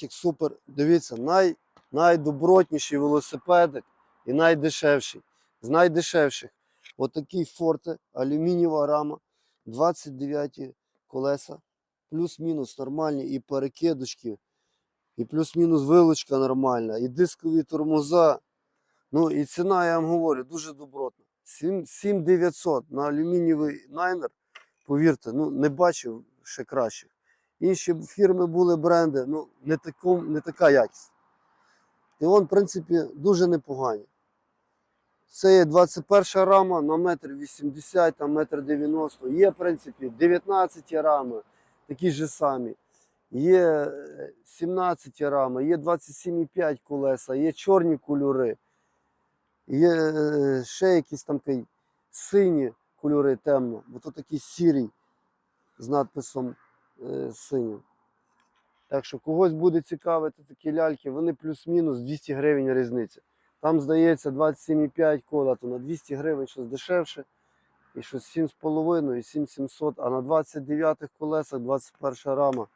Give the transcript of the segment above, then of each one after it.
Супер. Дивіться, най, найдобротніший велосипедик і найдешевший. З найдешевших. Отакий форте, алюмінієва рама, 29 колеса, плюс-мінус нормальні і перекидочки, і плюс-мінус вилочка нормальна, і дискові тормоза. Ну і ціна, я вам говорю, дуже добротна. 7900 на алюмінієвий найнер. Повірте, ну не бачив ще кращих. Інші фірми були бренди, ну не, таком, не така якість. І вон, в принципі, дуже непогані. Це є 21 рама на метр 80, там метр 90. Є, в принципі, 19 рами, такі ж самі. Є е, 17 рами, є 27,5 колеса, є чорні кольори, є е, ще якісь там сині кольори темно, бо то такий сірий з надписом е, синім. Так що когось буде цікавити такі ляльки, вони плюс-мінус 200 гривень різниця. Там, здається, 27,5 кола, то на 200 гривень щось дешевше. І щось 7,5 і 7700, а на 29 колесах 21 рама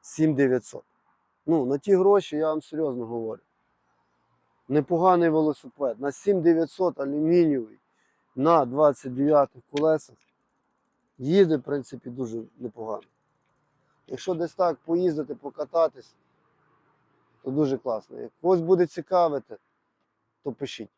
7900. Ну, на ті гроші я вам серйозно говорю. Непоганий велосипед. На 7900 алюмінієвий на 29 колесах. Їде, в принципі, дуже непогано. Якщо десь так поїздити, покататись, то дуже класно. Як когось буде цікавити, то пишіть.